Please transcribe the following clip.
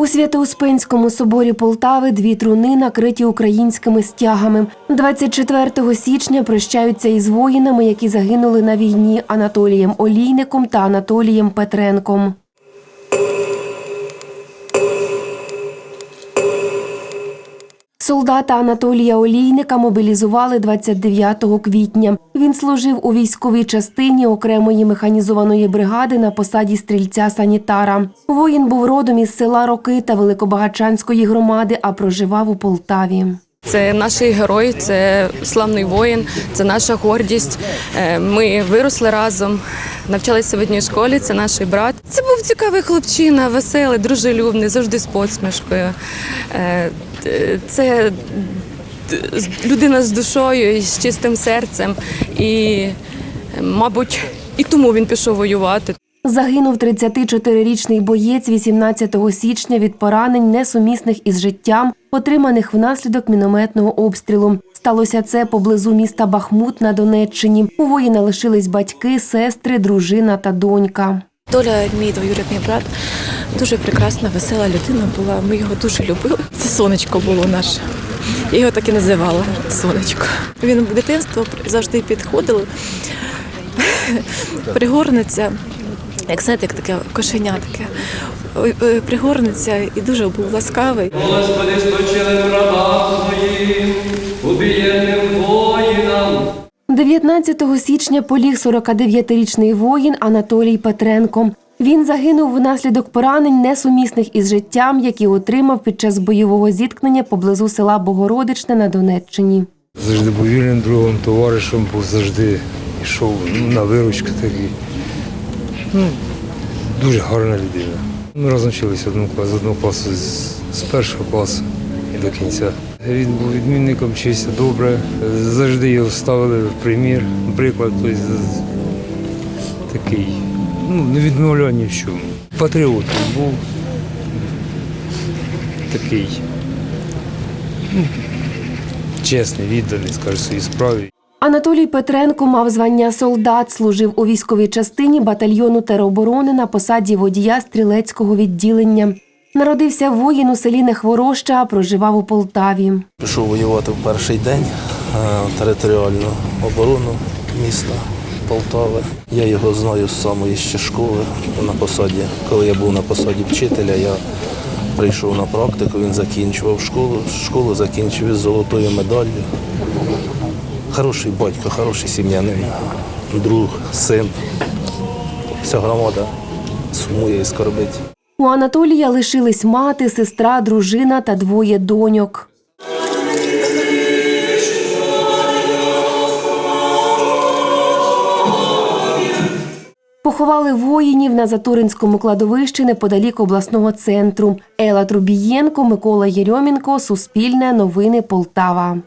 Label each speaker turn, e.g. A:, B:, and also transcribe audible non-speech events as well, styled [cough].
A: У Свято-Успенському соборі Полтави дві труни накриті українськими стягами. 24 січня прощаються із воїнами, які загинули на війні Анатолієм Олійником та Анатолієм Петренком. Солдата Анатолія Олійника мобілізували 29 квітня. Він служив у військовій частині окремої механізованої бригади на посаді стрільця-санітара. Воїн був родом із села Рокита Великобагачанської громади, а проживав у Полтаві.
B: Це наш герой, це славний воїн, це наша гордість. Е, Ми виросли разом, навчалися в одній школі. Це наш брат. Це був цікавий хлопчина, веселий, дружелюбний, завжди з посмішкою. Е, Це людина з душою і з чистим серцем. І, мабуть, і тому він пішов воювати.
A: Загинув 34-річний боєць 18 січня від поранень, несумісних із життям, отриманих внаслідок мінометного обстрілу. Сталося це поблизу міста Бахмут на Донеччині. У воїна лишились батьки, сестри, дружина та донька.
C: Доля, мій двоюрідний брат, дуже прекрасна, весела людина була. Ми його дуже любили. Це сонечко було наше. Я його так і називала сонечко. Він в дитинство завжди підходив, [laughs] пригорнеться, як знаєте, як таке кошеня таке. Ой, ой, і дуже був ласкавий.
D: Господи, спочили убієнним воїнам.
A: 19 січня поліг 49-річний воїн Анатолій Петренко. Він загинув внаслідок поранень, несумісних із життям, які отримав під час бойового зіткнення поблизу села Богородичне на Донеччині.
E: Завжди був вільним другом, товаришем, був завжди йшов ну, на виручку такий. Ну, дуже гарна людина. Ми разом з одного класу, з першого класу до кінця. Він був відмінником, вчився добре, завжди його ставили в примір, приклад, тобто, такий, ну, не відмовляв ні в чому. Патріот був такий чесний, відданий, скажу своїй справі.
A: Анатолій Петренко мав звання солдат, служив у військовій частині батальйону тероборони на посаді водія стрілецького відділення. Народився воїн у селі Нехвороща, проживав у Полтаві.
F: Пішов воювати в перший день е, територіальну оборону міста Полтави. Я його знаю з самої ще школи на посаді. Коли я був на посаді вчителя, я прийшов на практику, він закінчував школу. Школу закінчив із золотою медаллю. Хороший батько, хороший сім'янин, друг, син. Вся громада сумує і скорбить.
A: У Анатолія лишились мати, сестра, дружина та двоє доньок. Поховали воїнів на Затуринському кладовищі неподалік обласного центру. Ела Трубієнко, Микола Єрьомінко, Суспільне, Новини Полтава.